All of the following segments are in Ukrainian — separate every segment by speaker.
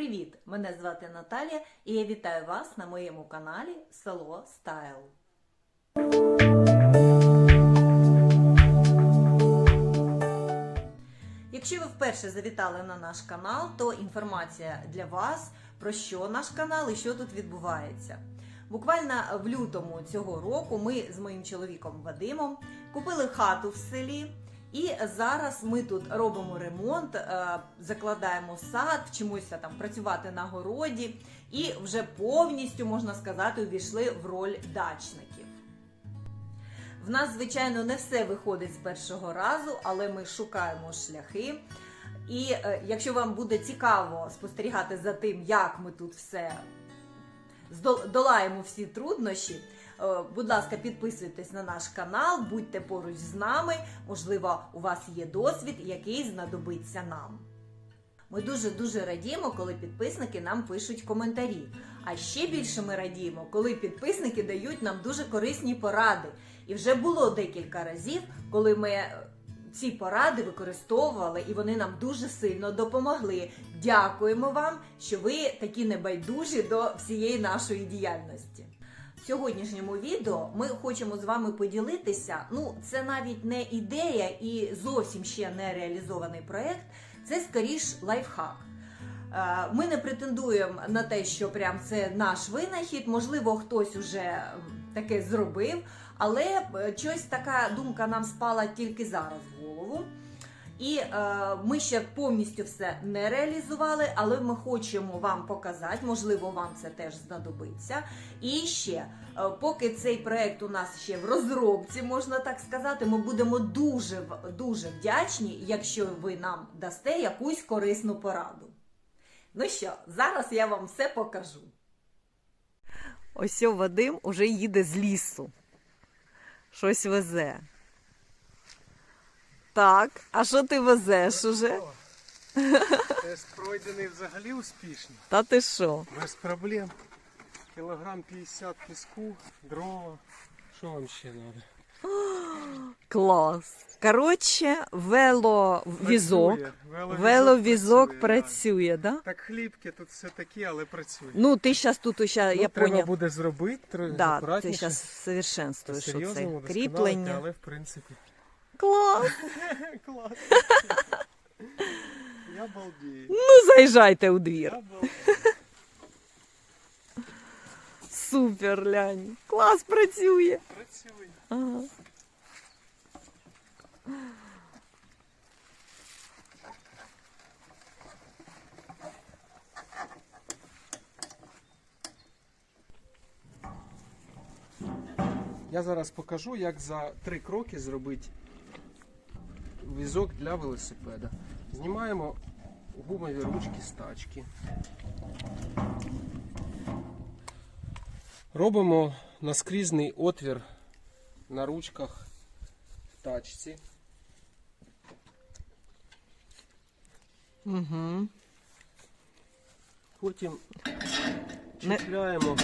Speaker 1: Привіт! Мене звати Наталія і я вітаю вас на моєму каналі Село Стайл. Якщо ви вперше завітали на наш канал, то інформація для вас про що наш канал і що тут відбувається. Буквально в лютому цього року ми з моїм чоловіком Вадимом купили хату в селі. І зараз ми тут робимо ремонт, е, закладаємо сад, вчимося там працювати на городі, і вже повністю можна сказати, увійшли в роль дачників. В нас, звичайно, не все виходить з першого разу, але ми шукаємо шляхи. І е, якщо вам буде цікаво спостерігати за тим, як ми тут все здол- долаємо всі труднощі, будь ласка, підписуйтесь на наш канал, будьте поруч з нами. Можливо, у вас є досвід, який знадобиться нам. Ми дуже дуже радіємо, коли підписники нам пишуть коментарі. А ще більше ми радіємо, коли підписники дають нам дуже корисні поради. І вже було декілька разів, коли ми е, ці поради використовували, і вони нам дуже сильно допомогли. Дякуємо вам, що ви такі небайдужі до всієї нашої діяльності. Сьогоднішньому відео ми хочемо з вами поділитися. Ну, це навіть не ідея і зовсім ще не реалізований проект. Це скоріш лайфхак. Е, Ми не претендуємо на те, що прям це наш винахід. Можливо, хтось уже таке зробив, але е, щось така думка нам спала тільки зараз в голову. І е, ми ще повністю все не реалізували, але ми хочемо вам показати, можливо, вам це теж знадобиться. І ще, е, поки цей проект у нас ще в розробці, можна так сказати, ми будемо дуже дуже вдячні, якщо ви нам дасте якусь корисну пораду. Ну що, зараз я вам все покажу. Ось Вадим уже їде з лісу. Щось везе. Так, а що ти везеш уже?
Speaker 2: Тест пройдений взагалі успішно.
Speaker 1: Та ти що?
Speaker 2: Без проблем. Кілограм 50 піску, дрова. Що вам ще треба?
Speaker 1: Клас. Коротше, веловізок.
Speaker 2: Веловізок,
Speaker 1: Веловізок
Speaker 2: працює,
Speaker 1: працює, да?
Speaker 2: да. Так хлібки тут все такі, але працює.
Speaker 1: Ну, ти зараз тут ще,
Speaker 2: Ну,
Speaker 1: я
Speaker 2: треба
Speaker 1: поняв.
Speaker 2: буде зробити
Speaker 1: Да, ти зараз совершенствуєш
Speaker 2: Серйозно,
Speaker 1: оце кріплення.
Speaker 2: але в принципі.
Speaker 1: Клас.
Speaker 2: Клас. Я балдію.
Speaker 1: Ну, заїжджайте у двір.
Speaker 2: Я балдію.
Speaker 1: Супер, лянь. Клас працює.
Speaker 2: Працює.
Speaker 1: Ага.
Speaker 2: Я зараз покажу, як за три кроки зробити візок для велосипеда. Знімаємо гумові ручки з тачки. Робимо наскрізний отвір на ручках в тачці.
Speaker 1: Угу.
Speaker 2: Потім
Speaker 1: Не-
Speaker 2: чіпляємо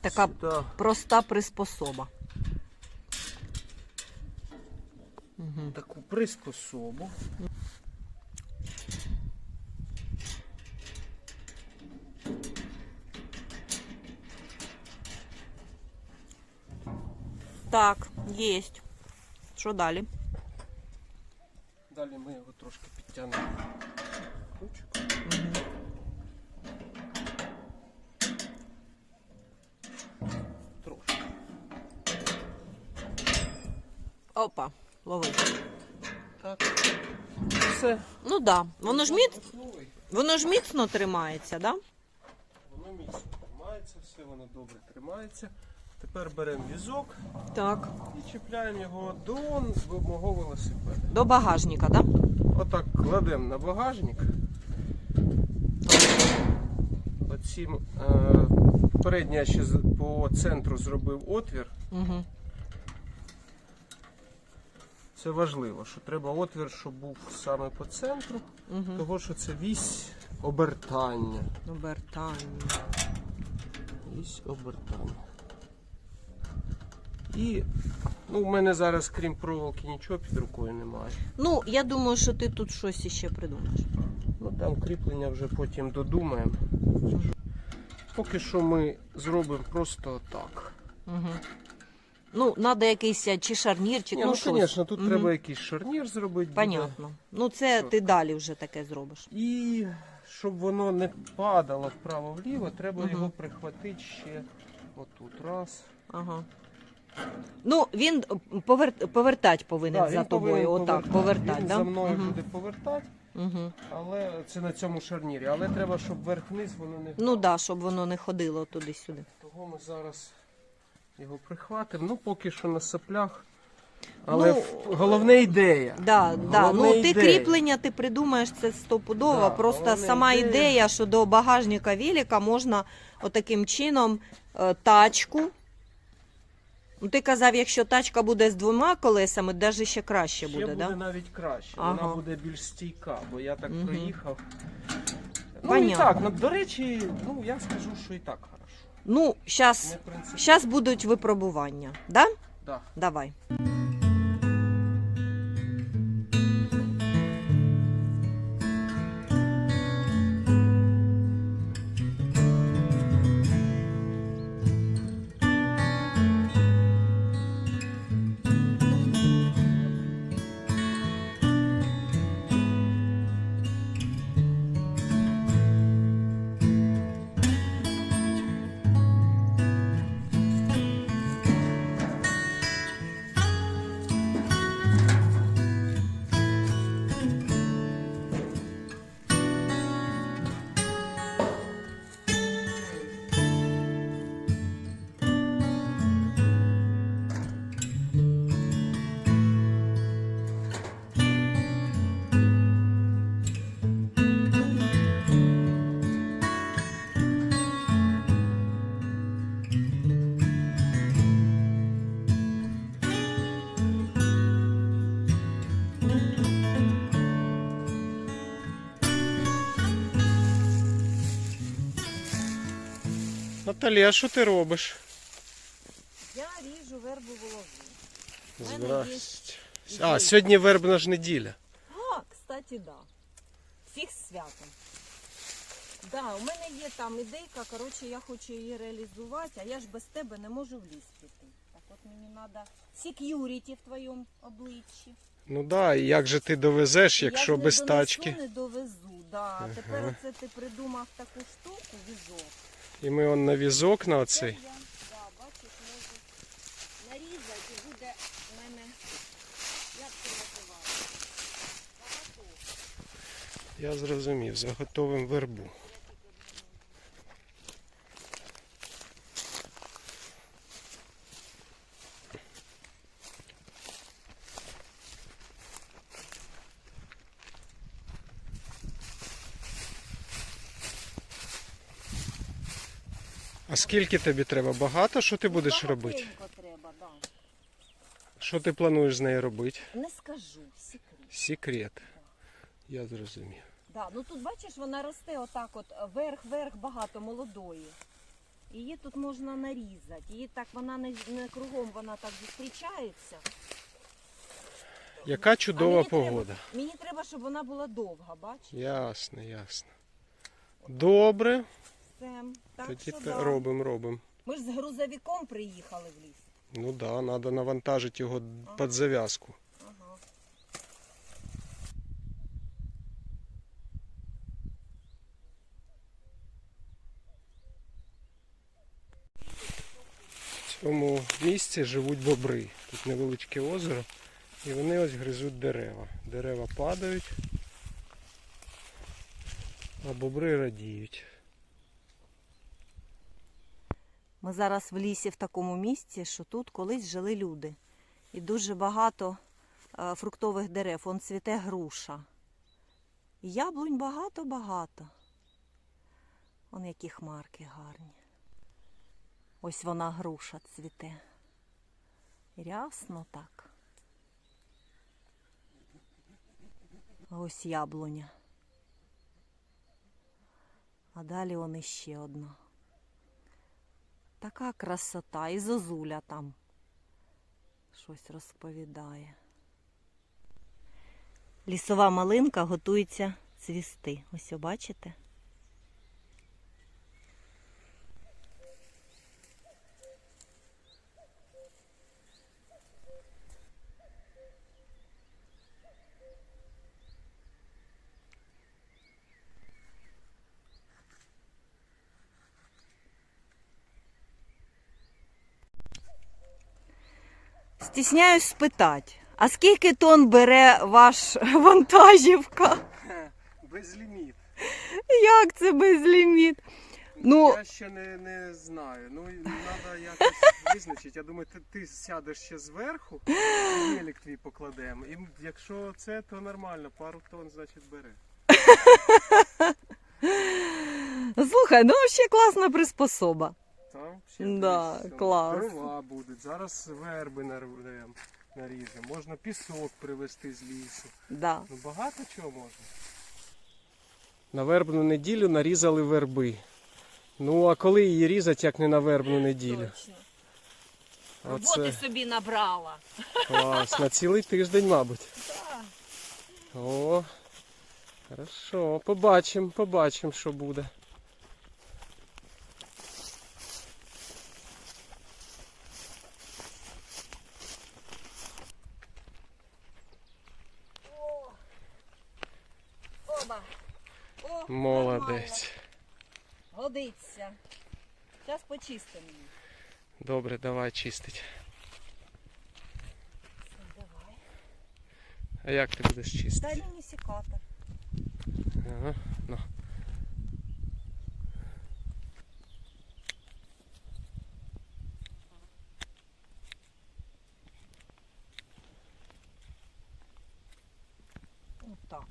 Speaker 1: Така
Speaker 2: сюди
Speaker 1: проста приспособа. Угу.
Speaker 2: таку приспособу.
Speaker 1: Так, єсть. Що далі?
Speaker 2: Далі ми його трошки підтягнемо. Ручку. Трошки.
Speaker 1: Опа, лови.
Speaker 2: Так. Все.
Speaker 1: Ну да. Воно ж міц... Воно ж міцно тримається, да?
Speaker 2: Воно міцно тримається, все воно добре тримається. Тепер беремо візок
Speaker 1: Так.
Speaker 2: і чіпляємо його до мого велосипеда.
Speaker 1: До багажника, да?
Speaker 2: Отак кладемо на багажник. Оцім е, передній я ще по центру зробив отвір.
Speaker 1: Угу.
Speaker 2: Це важливо, що треба отвір, щоб був саме по центру,
Speaker 1: Угу.
Speaker 2: того що це вісь обертання.
Speaker 1: Обертання.
Speaker 2: Вісь обертання. І Ну, у мене зараз, крім проволоки, нічого під рукою немає.
Speaker 1: Ну, я думаю, що ти тут щось іще придумаєш.
Speaker 2: Ну там кріплення вже потім додумаємо. Поки що ми зробимо просто так.
Speaker 1: Угу. Ну, треба якийсь чи шарнірчик,
Speaker 2: Ні,
Speaker 1: ну,
Speaker 2: ну,
Speaker 1: щось.
Speaker 2: звісно, тут
Speaker 1: Мгм.
Speaker 2: треба якийсь шарнір зробити. буде.
Speaker 1: Понятно. Ну, це ти далі вже таке зробиш.
Speaker 2: І щоб воно не падало вправо-вліво, треба
Speaker 1: Мгм.
Speaker 2: його прихватити ще отут. Раз.
Speaker 1: Ага. Ну, він повер... повертати повинен
Speaker 2: Да,
Speaker 1: за
Speaker 2: він
Speaker 1: тобою. Отак,
Speaker 2: повертати.
Speaker 1: повертати,
Speaker 2: Він
Speaker 1: да?
Speaker 2: за мною
Speaker 1: Мгм.
Speaker 2: буде повертати,
Speaker 1: Угу.
Speaker 2: але це на цьому шарнірі. Але треба, щоб вверх-вниз воно не
Speaker 1: Ну так, да, щоб воно не ходило туди-сюди.
Speaker 2: Того ми зараз його прихватимо. Ну, поки що на соплях. Але
Speaker 1: Ну,
Speaker 2: головне ідея.
Speaker 1: Да, да. Ну, ти
Speaker 2: ідея.
Speaker 1: кріплення ти придумаєш це стопудово.
Speaker 2: Да,
Speaker 1: Просто сама
Speaker 2: ідея.
Speaker 1: ідея. що до багажника велика можна отаким чином е, тачку. Ну, ти казав, якщо тачка буде з двома колесами, навіть ще краще
Speaker 2: Ще
Speaker 1: буде,
Speaker 2: буде
Speaker 1: да?
Speaker 2: навіть краще.
Speaker 1: Ага.
Speaker 2: Вона буде більш стійка, бо я так
Speaker 1: Мгм.
Speaker 2: проїхав. Ну і так, ну, до речі, ну я скажу, що і так.
Speaker 1: Ну, зараз будуть випробування, да?
Speaker 2: Да.
Speaker 1: Давай.
Speaker 2: Наталі, а що ти робиш?
Speaker 1: Я ріжу вербу.
Speaker 2: Здрасте. А, сьогодні вербна ж неділя.
Speaker 1: А, кстати, да. Всіх з святом. Да, у мене є там ідейка, коротше, я хочу її реалізувати, а я ж без тебе не можу в ліс піти. Так от мені треба сек'юріті в твоєму обличчі.
Speaker 2: Ну да, і як же ти довезеш, якщо
Speaker 1: не
Speaker 2: без
Speaker 1: донесу,
Speaker 2: тачки?
Speaker 1: не довезу, так. да. Тепер оце ти придумав таку штуку, візок.
Speaker 2: І ми он на візок на оцей.
Speaker 1: бачиш, можу нарізати і буде в мене, як це називається? Багато.
Speaker 2: Я зрозумів, заготовим вербу. Скільки тобі треба? Багато? Що ти будеш робити?
Speaker 1: Треба, да.
Speaker 2: Що ти плануєш з нею робити?
Speaker 1: Не скажу, секрет.
Speaker 2: Секрет. Я зрозумів.
Speaker 1: Да, ну тут бачиш, вона росте отак, от верх-верх багато молодої. Її тут можна нарізати. Її так вона не, не кругом вона так зустрічається.
Speaker 2: Яка чудова
Speaker 1: мені
Speaker 2: погода.
Speaker 1: Треба, мені треба, щоб вона була довга, бачиш?
Speaker 2: Ясно, ясно. Добре,
Speaker 1: Це, так
Speaker 2: тоді
Speaker 1: що да.
Speaker 2: робимо, робимо.
Speaker 1: Ми ж з грузовиком приїхали в ліс.
Speaker 2: Ну да, треба навантажити його під зав'язку.
Speaker 1: Ага.
Speaker 2: В цьому місці живуть бобри. Тут невеличке озеро. І вони ось гризуть дерева. Дерева падають, а бобри радіють.
Speaker 1: Ми зараз в лісі в такому місці, що тут колись жили люди. І дуже багато е, фруктових дерев. Он цвіте груша. І яблунь багато-багато. Он які хмарки гарні. Ось вона груша цвіте. Рясно так. Ось яблуня. А далі он іще одна. Така красота і зозуля там. щось розповідає. Лісова малинка готується цвісти. Ось бачите? Стісняюсь спитати, а скільки тонн бере ваш вантажівка?
Speaker 2: Безліміт.
Speaker 1: Як це безліміт? Ну,
Speaker 2: Я ще не, не знаю. Ну, треба якось визначити. Я думаю, ти, ти сядеш ще зверху, велик твій покладемо. І якщо це, то нормально, пару тонн, значить, бере.
Speaker 1: слухай, ну ще класна приспособа.
Speaker 2: Там ще
Speaker 1: Да,
Speaker 2: десь,
Speaker 1: клас.
Speaker 2: дрова будуть. Зараз верби наріжемо. Можна пісок привезти з лісу.
Speaker 1: Да.
Speaker 2: Ну багато чого можна. На вербну неділю нарізали верби. Ну а коли її різати, як не на вербну неділю? Оце
Speaker 1: собі набрала.
Speaker 2: клас. На цілий тиждень, мабуть. О, хорошо. Побачимо, побачимо, що буде.
Speaker 1: О,
Speaker 2: Молодець.
Speaker 1: Годиться. Зараз почистимо її.
Speaker 2: Добре, давай чистить.
Speaker 1: Давай.
Speaker 2: А як ти будеш чистити?
Speaker 1: Дай мені секатор.
Speaker 2: Ага, ну.
Speaker 1: Отак.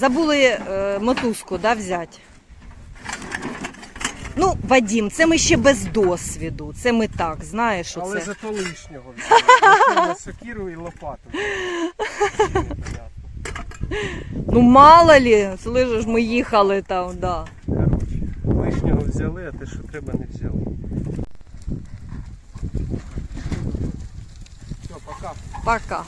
Speaker 1: Забули е, мотузку, да, взяти. Ну, Вадім, це ми ще без досвіду. Це ми так, знаєш, що
Speaker 2: Але зато лишнього на сокиру і лопату.
Speaker 1: Ну мало лі, слышиш, ми їхали там, да.
Speaker 2: Коротше, лишнього взяли, а те, що треба, не взяли. Все, пока.
Speaker 1: Пока.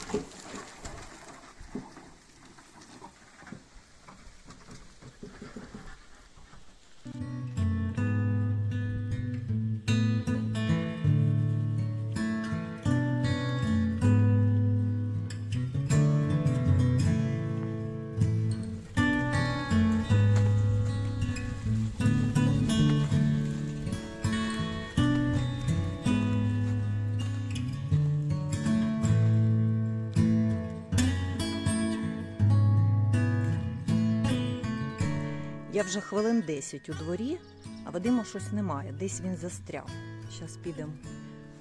Speaker 1: Я вже хвилин 10 у дворі, а Вадима щось немає. Десь він застряв. Зараз підемо,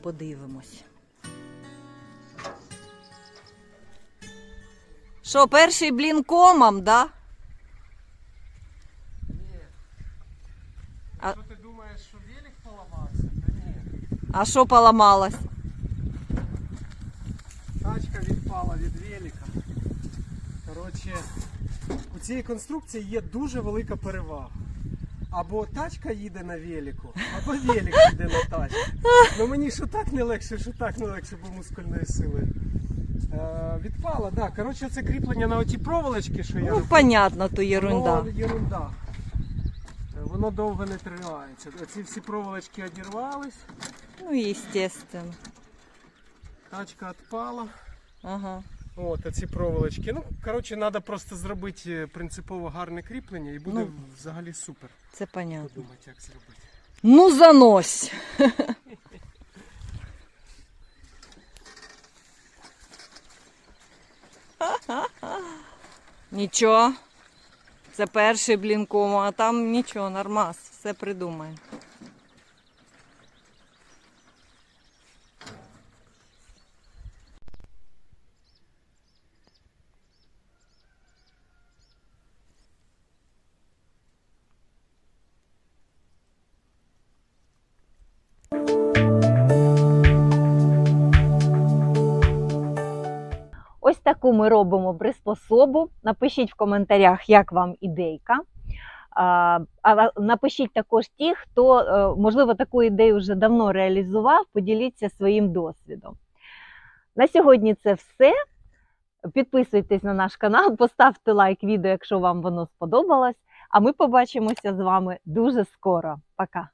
Speaker 1: подивимось. Що, перший блін комом, да?
Speaker 2: Ні.
Speaker 1: А-
Speaker 2: Що ти думаєш, що велик поламався? Та ні.
Speaker 1: А що поламалось?
Speaker 2: Тачка від велика. Коротше, у цієї конструкції є дуже велика перевага. Або тачка їде на велику, або велик їде на тачку. Ну мені що так не легше, що так не легше, бо мускульної сили. Е, відпала, так. Да. Коротше, це кріплення на оті проволочки, що я
Speaker 1: Ну,
Speaker 2: роблю.
Speaker 1: понятно, то єрунда.
Speaker 2: Воно єрунда. Е, Воно довго не тримається. Оці всі проволочки одірвались,
Speaker 1: Ну, естественно.
Speaker 2: тачка відпала.
Speaker 1: Ага.
Speaker 2: От, оці проволочки. Ну, коротше, треба просто зробити е, принципово гарне кріплення і буде
Speaker 1: Ну.
Speaker 2: взагалі супер.
Speaker 1: Це понятно.
Speaker 2: Подумати, як зробити.
Speaker 1: Ну, занось. Нічого. Це перший блін кому, а там нічого, нормас, все придумаємо. Ось таку ми робимо приспособу. Напишіть в коментарях, як вам ідейка. А, напишіть також ті, хто, е, можливо, таку ідею вже давно реалізував, поділіться своїм досвідом. На сьогодні це все. Підписуйтесь на наш канал, поставте лайк відео, якщо вам воно сподобалось. А ми побачимося з вами дуже скоро. Пока!